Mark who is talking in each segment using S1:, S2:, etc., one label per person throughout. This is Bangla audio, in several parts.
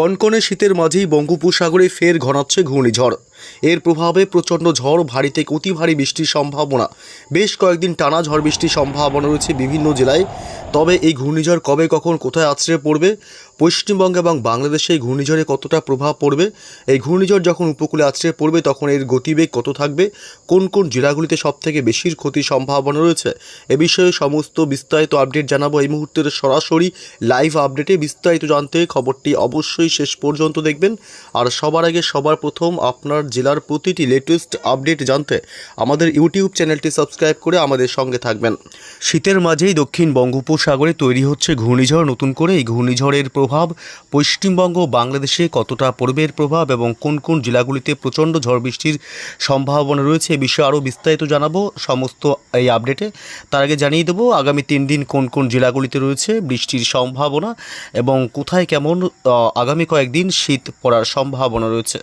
S1: কনকনে শীতের মাঝেই বঙ্গোপসাগরে ফের ঘনাচ্ছে ঘূর্ণিঝড়। এর প্রভাবে প্রচণ্ড ঝড়, ভারী থেকে অতি ভারী বৃষ্টির সম্ভাবনা। বেশ কয়েকদিন টানা ঝড় বৃষ্টির সম্ভাবনা রয়েছে বিভিন্ন জেলায়। তবে এই ঘূর্ণিঝড় কবে কখন কোথায় আছড়ে পড়বে, পশ্চিমবঙ্গ এবং বাংলাদেশে এই ঘূর্ণিঝড়ে কতটা প্রভাব পড়বে, এই ঘূর্ণিঝড় যখন উপকূলে আছড়ে পড়বে, তখন এর গতিবেগ কত থাকবে, কোন কোন জেলাগুলিতে সবথেকে বেশির ক্ষতির সম্ভাবনা রয়েছে, এ বিষয়ে সমস্ত বিস্তারিত আপডেট জানাব এই মুহূর্তের সরাসরি লাইভ আপডেটে। বিস্তারিত জানতে খবরটি অবশ্যই শেষ পর্যন্ত দেখবেন। আর সবার আগে সবার প্রথম আপনার জেলার প্রতিটি লেটেস্ট আপডেট জানতে আমাদের ইউটিউব চ্যানেলটি সাবস্ক্রাইব করে আমাদের সঙ্গে থাকবেন। শীতের মাঝেই দক্ষিণ বঙ্গোপসাগরে তৈরি হচ্ছে ঘূর্ণিঝড়। নতুন করে এই ঘূর্ণিঝড়ের প্রভাব পশ্চিমবঙ্গ বাংলাদেশে কতটা পড়বে এর প্রভাব এবং কোন কোন জেলাগুলিতে প্রচণ্ড ঝড় বৃষ্টির সম্ভাবনা রয়েছে এ বিষয়ে আরও বিস্তারিত জানাব। সমস্ত এই আপডেটে তার আগে জানিয়ে দেবো, আগামী তিন দিন কোন কোন জেলাগুলিতে রয়েছে বৃষ্টির সম্ভাবনা এবং কোথায় কেমন আগামী কয়েকদিন শীত পড়ার সম্ভাবনা রয়েছে।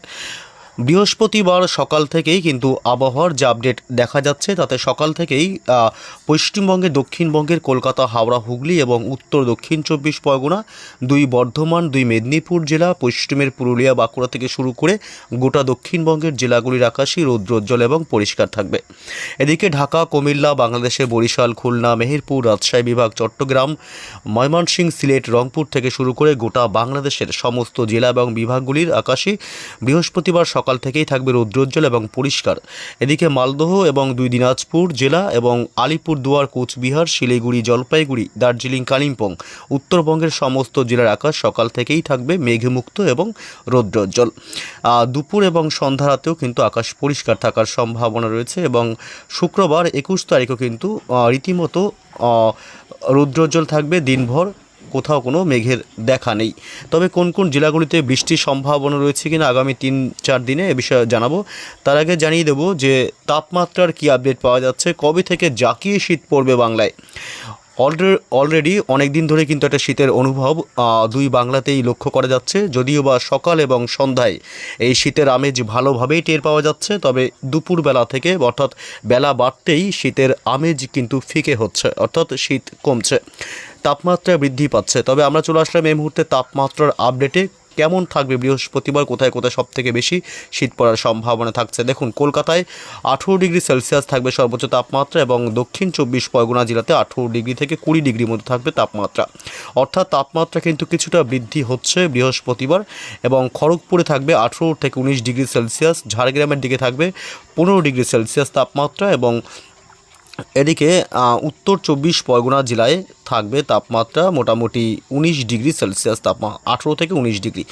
S1: বৃহস্পতিবার সকাল থেকেই কিন্তু আবহাওয়ার যে আপডেট দেখা যাচ্ছে তাতে সকাল থেকেই আহ, পশ্চিমবঙ্গের দক্ষিণবঙ্গের কলকাতা হাওড়া হুগলি এবং উত্তর দক্ষিণ চব্বিশ পরগনা দুই বর্ধমান দুই মেদিনীপুর জেলা পশ্চিমের পুরুলিয়া বাঁকুড়া থেকে শুরু করে গোটা দক্ষিণবঙ্গের জেলাগুলির আকাশই রৌদ্রোজ্জ্বল এবং পরিষ্কার থাকবে। এদিকে ঢাকা কুমিল্লা বাংলাদেশের বরিশাল খুলনা মেহেরপুর রাজশাহী বিভাগ চট্টগ্রাম ময়মনসিংহ সিলেট রংপুর থেকে শুরু করে গোটা বাংলাদেশের সমস্ত জেলা এবং বিভাগগুলির আকাশে বৃহস্পতিবার সকাল থেকেই থাকবে রৌদ্রোজ্জ্বল এবং পরিষ্কার। এদিকে মালদহ এবং দুই দিনাজপুর জেলা এবং আলিপুরদুয়ার, কোচবিহার, শিলিগুড়ি, জলপাইগুড়ি, দার্জিলিং, কালিম্পং, উত্তরবঙ্গের সমস্ত জেলার আকাশ সকাল থেকেই থাকবে মেঘমুক্ত এবং রৌদ্রোজ্জ্বল। দুপুর এবং সন্ধ্যা রাতেও কিন্তু আকাশ পরিষ্কার থাকার সম্ভাবনা রয়েছে এবং শুক্রবার একুশ তারিখও কিন্তু রীতিমতো রৌদ্রোজ্জ্বল থাকবে। দিনভর কোথাও কোনো মেঘের দেখা নেই। তবে কোন কোন জেলাগুলিতে বৃষ্টির সম্ভাবনা রয়েছে কিনা আগামী তিন চার দিনে এ বিষয়ে জানাব। তার আগে জানিয়ে দেব যে তাপমাত্রার কি আপডেট পাওয়া যাচ্ছে, কবে থেকে জাকিয়ে শীত পড়বে বাংলায়? অলরেডি অলরেডি অনেক দিন ধরে কিন্তু একটা শীতের অনুভব দুই বাংলাতেই লক্ষ্য করা যাচ্ছে। যদিও বা সকাল এবং সন্ধ্যায় এই শীতের আমেজ ভালোভাবেই টের পাওয়া যাচ্ছে, তবে দুপুরবেলা থেকে অর্থাৎ বেলা বাড়তেই শীতের আমেজ কিন্তু ফিকে হচ্ছে, অর্থাৎ শীত কমছে, তাপমাত্রা বৃদ্ধি পাচ্ছে। তবে আমরা চলে আসলাম এই মুহূর্তে তাপমাত্রার আপডেটে কেমন থাকবে বৃহস্পতিবার? কোথায় কোথায় সব থেকে বেশি শীত পড়ার সম্ভাবনা থাকছে? দেখুন, কলকাতায় আঠেরো ডিগ্রি সেলসিয়াস থাকবে সর্বোচ্চ তাপমাত্রা এবং দক্ষিণ চব্বিশ পরগনা জেলাতে আঠেরো ডিগ্রি থেকে কুড়ি ডিগ্রির মধ্যে থাকবে তাপমাত্রা। অর্থাৎ তাপমাত্রা কিন্তু কিছুটা বৃদ্ধি হচ্ছে বৃহস্পতিবার এবং খড়গপুরে থাকবে আঠেরো থেকে উনিশ ডিগ্রি সেলসিয়াস, ঝাড়গ্রামের দিকে থাকবে পনেরো ডিগ্রি সেলসিয়াস তাপমাত্রা এবং এদিকে উত্তর চব্বিশ পরগনা জেলায় থাকবে তাপমাত্রা মোটামুটি উনিশ ডিগ্রি সেলসিয়াস তাপমাত্রা আঠেরো থেকে উনিশ ডিগ্রি।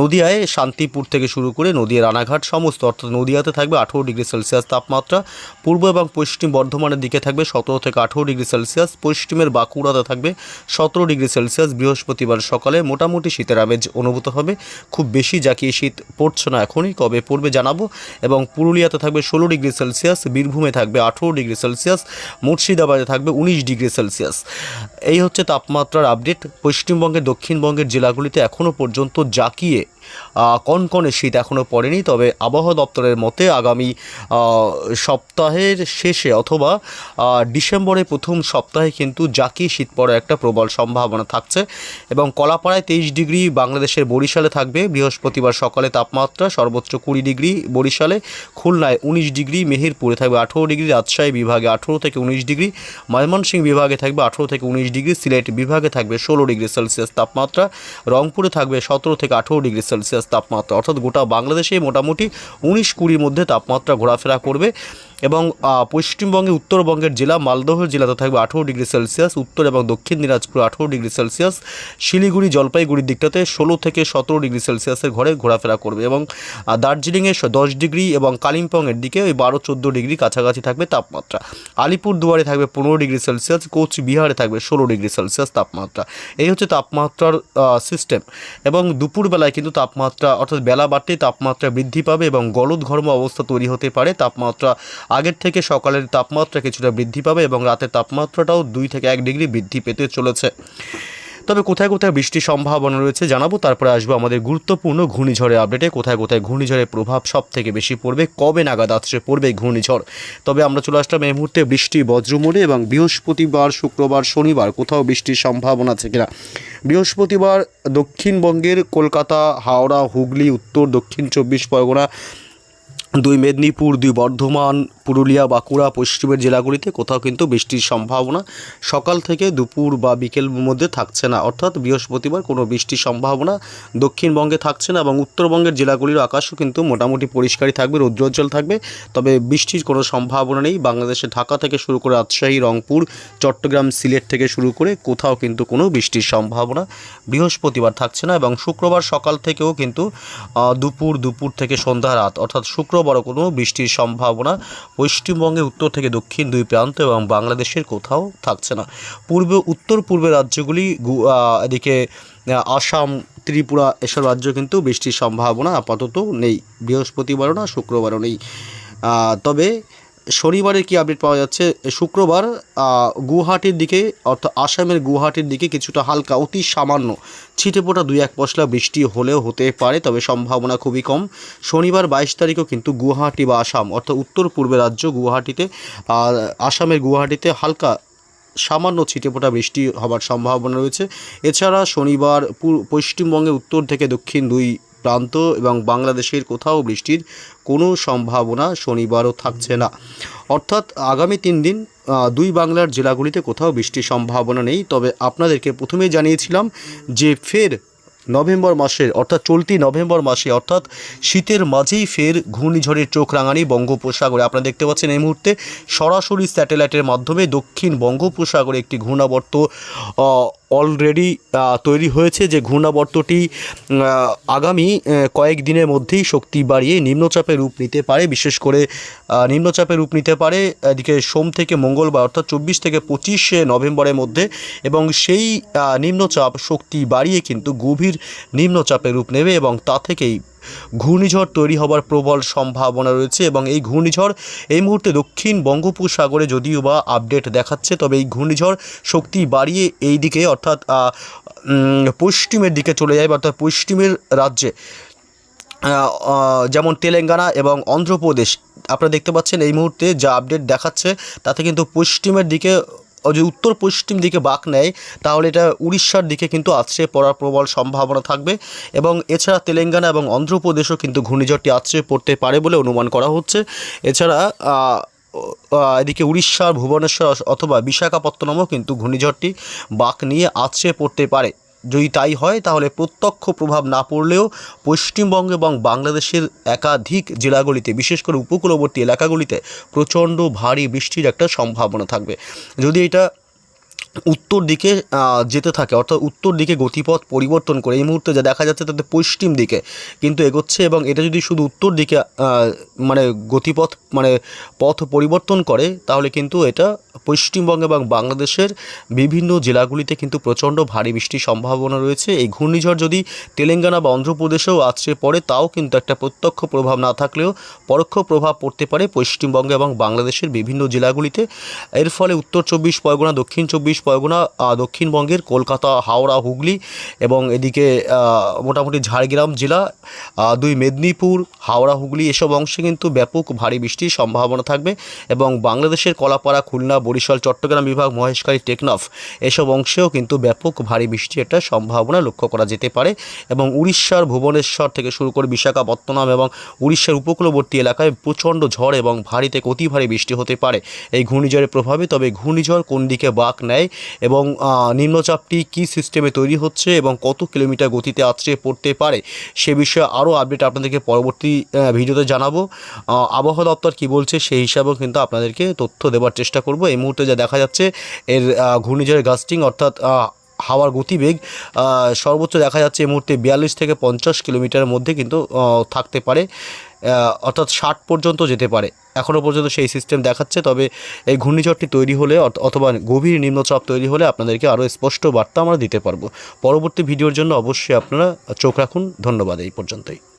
S1: নদিয়ায় শান্তিপুর থেকে শুরু করে নদিয়া রানাঘাট সমস্ত, অর্থাৎ নদিয়াতে থাকবে আঠেরো ডিগ্রি সেলসিয়াস তাপমাত্রা। পূর্ব এবং পশ্চিম বর্ধমানের দিকে থাকবে সতেরো থেকে আঠেরো ডিগ্রি সেলসিয়াস। পশ্চিমের বাঁকুড়াতে থাকবে সতেরো ডিগ্রি সেলসিয়াস। বৃহস্পতিবার সকালে মোটামুটি শীতের আমেজ অনুভূত হবে। খুব বেশি জাকিয়ে শীত পড়ছে না এখনই, কবে পড়বে জানাব। এবং পুরুলিয়াতে থাকবে ষোলো ডিগ্রি সেলসিয়াস, বীরভূমে থাকবে আঠেরো ডিগ্রি সেলসিয়াস। মুর্শিদাবাদে থাকবে উনিশ ডিগ্রি সেলসিয়াস। এই হচ্ছে তাপমাত্রার আপডেট পশ্চিমবঙ্গের দক্ষিণবঙ্গের জেলাগুলিতে এখনও পর্যন্ত জাকিয়ে কনকনে শীত এখনও পড়েনি, তবে আবহাওয়া দপ্তরের মতে আগামী সপ্তাহের শেষে অথবা ডিসেম্বরের প্রথম সপ্তাহে কিন্তু জাকিয়ে শীত পড়ার একটা প্রবল সম্ভাবনা থাকছে এবং কলাপাড়ায় তেইশ ডিগ্রি, বাংলাদেশের বরিশালে থাকবে, বৃহস্পতিবার সকালে তাপমাত্রা সর্বোচ্চ কুড়ি ডিগ্রি, বরিশালে খুলনায় উনিশ ডিগ্রি, মেহেরপুরে থাকবে আঠেরো ডিগ্রি, রাজশাহী বিভাগে আঠেরো থেকে উনিশ ডিগ্রি, ময়মনসিংহ বিভাগে থাকবে আঠেরো থেকে উনিশ ডিগ্রি, সিলেট বিভাগে থাকবে ষোলো ডিগ্রি সেলসিয়াস তাপমাত্রা, রংপুরে থাকবে সতেরো থেকে আঠেরো ডিগ্রি সেলসিয়াস তাপমাত্রা। অর্থাৎ গোটা বাংলাদেশে মোটামুটি উনিশ কুড়ির মধ্যে তাপমাত্রা ঘোরাফেরা করবে। এবং পশ্চিমবঙ্গে উত্তরবঙ্গের জেলা মালদহ জেলাতে থাকবে আঠেরো ডিগ্রি সেলসিয়াস, উত্তর এবং দক্ষিণ দিনাজপুর আঠেরো ডিগ্রি সেলসিয়াস, শিলিগুড়ি, জলপাইগুড়ির দিকটাতে ষোলো থেকে সতেরো ডিগ্রি সেলসিয়াসের ঘরে ঘোরাফেরা করবে এবং দার্জিলিংয়ে দশ ডিগ্রি এবং কালিম্পংয়ের দিকে ওই বারো চোদ্দ ডিগ্রি কাছাকাছি থাকবে তাপমাত্রা। আলিপুর দুয়ারে থাকবে পনেরো ডিগ্রি সেলসিয়াস, কোচবিহারে থাকবে ষোলো ডিগ্রি সেলসিয়াস তাপমাত্রা। এই হচ্ছে তাপমাত্রার সিস্টেম এবং দুপুরবেলায় কিন্তু তাপমাত্রা, অর্থাৎ বেলা বাড়তেই তাপমাত্রা বৃদ্ধি পাবে এবং গলদ ঘর্ম অবস্থা তৈরি হতে পারে। তাপমাত্রা আগের থেকে সকালের তাপমাত্রা কিছুটা বৃদ্ধি পাবে এবং রাতের তাপমাত্রাটাও দুই থেকে এক ডিগ্রি বৃদ্ধি পেতে চলেছে। তবে কোথায় কোথায় বৃষ্টির সম্ভাবনা রয়েছে জানাব, তারপরে আসব আমাদের গুরুত্বপূর্ণ ঘূর্ণিঝড়ের আপডেটে। কোথায় কোথায় ঘূর্ণিঝড়ের প্রভাব সব থেকে বেশি পড়বে, কবে নাগাদ আসছে পড়বে ঘূর্ণিঝড়? তবে আমরা চলে আসলাম এই মুহূর্তে বৃষ্টি বজ্রমোড়ে এবং বৃহস্পতিবার, শুক্রবার, শনিবার কোথাও বৃষ্টির সম্ভাবনা আছে কিনা? বৃহস্পতিবার দক্ষিণবঙ্গের কলকাতা, হাওড়া, হুগলি, উত্তর, দক্ষিণ চব্বিশ পরগনা দুই মেদিনীপুর, দুই বর্ধমান, পুরুলিয়া, বাঁকুড়া, পশ্চিমের জেলাগুলিতে কোথাও কিন্তু বৃষ্টির সম্ভাবনা সকাল থেকে দুপুর বা বিকেল মধ্যে থাকছে না। অর্থাৎ বৃহস্পতিবার কোনো বৃষ্টির সম্ভাবনা দক্ষিণবঙ্গে থাকছে না এবং উত্তরবঙ্গের জেলাগুলির আকাশও কিন্তু মোটামুটি পরিষ্কারই থাকবে, রৌদ্রোজ্জ্বল থাকবে। তবে বৃষ্টির কোনো সম্ভাবনা নেই। বাংলাদেশে ঢাকা থেকে শুরু করে রাজশাহী, রংপুর, চট্টগ্রাম, সিলেট থেকে শুরু করে কোথাও কিন্তু কোনো বৃষ্টির সম্ভাবনা বৃহস্পতিবার থাকছে না এবং শুক্রবার সকাল থেকেও কিন্তু দুপুর দুপুর থেকে সন্ধ্যা রাত, অর্থাৎ শুক্রবারও কোনো বৃষ্টির সম্ভাবনা পশ্চিমবঙ্গে উত্তর থেকে দক্ষিণ দুই প্রান্ত এবং বাংলাদেশের কোথাও থাকছে না। পূর্ব, উত্তর পূর্বের রাজ্যগুলি এদিকে আসাম, ত্রিপুরা এসব রাজ্য কিন্তু বৃষ্টির সম্ভাবনা আপাতত নেই। বৃহস্পতিবারও না, শুক্রবারও নেই। তবে শনিবারে কি আপডেট পাওয়া যাচ্ছে? শুক্রবার গুয়াহাটির দিকে, অর্থাৎ আসামের গুয়াহাটির দিকে কিছুটা হালকা, অতি সামান্য ছিটেফোঁটা দুই এক পশলা বৃষ্টি হলেও হতে পারে, তবে সম্ভাবনা খুবই কম। শনিবার বাইশ তারিখও কিন্তু গুয়াহাটি বা আসাম, অর্থাৎ উত্তর পূর্বের রাজ্য গুয়াহাটিতে আসামের গুয়াহাটিতে হালকা সামান্য ছিটেফোঁটা বৃষ্টি হবার সম্ভাবনা রয়েছে। এছাড়া শনিবার পূ- পশ্চিমবঙ্গে উত্তর থেকে দক্ষিণ দুই প্রান্ত এবং বাংলাদেশের কোথাও বৃষ্টির কোনো সম্ভাবনা শনিবারও থাকছে না। অর্থাৎ আগামী তিন দিন দুই বাংলার জেলাগুলিতে কোথাও বৃষ্টির সম্ভাবনা নেই। তবে আপনাদেরকে প্রথমেই জানিয়েছিলাম যে ফের নভেম্বর মাসের, অর্থাৎ চলতি নভেম্বর মাসে, অর্থাৎ শীতের মাঝেই ফের ঘূর্ণিঝড়ের চোখ রাঙানি বঙ্গোপসাগরে। আপনারা দেখতে পাচ্ছেন এই মুহূর্তে সরাসরি স্যাটেলাইটের মাধ্যমে দক্ষিণ বঙ্গোপসাগরে একটি ঘূর্ণাবর্ত অলরেডি তৈরি হয়েছে যে ঘূর্ণাবর্তটি আগামী কয়েক দিনের মধ্যেই শক্তি বাড়িয়ে নিম্নচাপে রূপ নিতে পারে। বিশেষ করে নিম্নচাপে রূপ নিতে পারে, এদিকে সোম থেকে মঙ্গলবার অর্থাৎ চব্বিশ থেকে পঁচিশে নভেম্বরের মধ্যে এবং সেই নিম্নচাপ শক্তি বাড়িয়ে কিন্তু গভীর নিম্নচাপে রূপ নেবে এবং তা থেকেই ঘূর্ণিঝড় তৈরি হবার প্রবল সম্ভাবনা রয়েছে এবং এই ঘূর্ণিঝড় এই মুহূর্তে দক্ষিণ বঙ্গোপসাগরে যদিও বা আপডেট দেখাচ্ছে, তবে এই ঘূর্ণিঝড় শক্তি বাড়িয়ে এই দিকে অর্থাৎ পশ্চিমের দিকে চলে যায় অর্থাৎ পশ্চিমের রাজ্যে যেমন তেলেঙ্গানা এবং অন্ধ্রপ্রদেশ। আপনারা দেখতে পাচ্ছেন এই মুহূর্তে যা আপডেট দেখাচ্ছে, তাতে কিন্তু পশ্চিমের দিকে যদি উত্তর পশ্চিম দিকে বাঁক নেয়, তাহলে এটা উড়িষ্যার দিকে কিন্তু আছড়ে পড়ার প্রবল সম্ভাবনা থাকবে এবং এছাড়া তেলেঙ্গানা এবং অন্ধ্রপ্রদেশও কিন্তু ঘূর্ণিঝড়টি আছড়ে পড়তে পারে বলে অনুমান করা হচ্ছে। এছাড়া এদিকে উড়িষ্যার ভুবনেশ্বর অথবা বিশাখাপত্তনমও কিন্তু ঘূর্ণিঝড়টি বাঁক নিয়ে আছড়ে পড়তে পারে। যদি তাই হয়, তাহলে প্রত্যক্ষ প্রভাব না পড়লেও পশ্চিমবঙ্গ এবং বাংলাদেশের একাধিক জেলাগুলিতে, বিশেষ করে উপকূলবর্তী এলাকাগুলিতে প্রচণ্ড ভারী বৃষ্টির একটা সম্ভাবনা থাকবে। যদি এটা উত্তর দিকে যেতে থাকে। অর্থাৎ উত্তর দিকে গতিপথ পরিবর্তন করে। এই মুহূর্তে যা দেখা যাচ্ছে তাতে পশ্চিম দিকে কিন্তু এগোচ্ছে এবং এটা যদি শুধু উত্তর দিকে মানে গতিপথ মানে পথ পরিবর্তন করে, তাহলে কিন্তু এটা পশ্চিমবঙ্গ এবং বাংলাদেশের বিভিন্ন জেলাগুলিতে কিন্তু প্রচণ্ড ভারী বৃষ্টির সম্ভাবনা রয়েছে। এই ঘূর্ণিঝড় যদি তেলেঙ্গানা বা অন্ধ্রপ্রদেশেও আছড়ে পড়ে, তাও কিন্তু একটা প্রত্যক্ষ প্রভাব না থাকলেও পরোক্ষ প্রভাব পড়তে পারে পশ্চিমবঙ্গ এবং বাংলাদেশের বিভিন্ন জেলাগুলিতে। এর ফলে উত্তর চব্বিশ, পরগনা, দক্ষিণ চব্বিশ পরগনা দক্ষিণবঙ্গের কলকাতা, হাওড়া, হুগলি এবং এদিকে মোটামুটি ঝাড়গ্রাম জেলা দুই মেদিনীপুর, হাওড়া, হুগলি এসব অংশে কিন্তু ব্যাপক ভারী বৃষ্টির সম্ভাবনা থাকবে এবং বাংলাদেশের কলাপাড়া, খুলনা, বরিশাল, চট্টগ্রাম বিভাগ, মহেশখালী, টেকনাফ এসব অংশেও কিন্তু ব্যাপক ভারী বৃষ্টির একটা সম্ভাবনা লক্ষ্য করা যেতে পারে এবং উড়িষ্যার ভুবনেশ্বর থেকে শুরু করে বিশাখাপত্তনম এবং উড়িষ্যার উপকূলবর্তী এলাকায় প্রচণ্ড ঝড় এবং ভারী থেকে অতি ভারী বৃষ্টি হতে পারে। এই ঘূর্ণিঝড়ের প্রভাবে তবে ঘূর্ণিঝড় কোন দিকে বাঁক নেয় এবং নিম্নচাপটি কি সিস্টেমে তৈরি হচ্ছে এবং কত কিলোমিটার গতিতে আছড়ে পড়তে পারে সে বিষয়ে আরও আপডেট আপনাদেরকে পরবর্তী ভিডিওতে জানাব। আবহাওয়া দপ্তর কি বলছে সেই হিসাবেও কিন্তু আপনাদেরকে তথ্য দেওয়ার চেষ্টা করব। এই মুহূর্তে যা দেখা যাচ্ছে, এর ঘূর্ণিঝড়ের গাস্টিং অর্থাৎ হাওয়ার গতিবেগ সর্বোচ্চ দেখা যাচ্ছে এই মুহূর্তে বিয়াল্লিশ থেকে পঞ্চাশ কিলোমিটারের মধ্যে কিন্তু থাকতে পারে অর্থাৎ ষাট পর্যন্ত যেতে পারে। এখনও পর্যন্ত সেই সিস্টেম দেখাচ্ছে, তবে এই ঘূর্ণিঝড়টি তৈরি হলে অথ- অথবা গভীর নিম্নচাপ তৈরি হলে আপনাদেরকে আরও স্পষ্ট বার্তা আমরা দিতে পারব। পরবর্তী ভিডিওর জন্য অবশ্যই আপনারা চোখ রাখুন। ধন্যবাদ এই পর্যন্তই।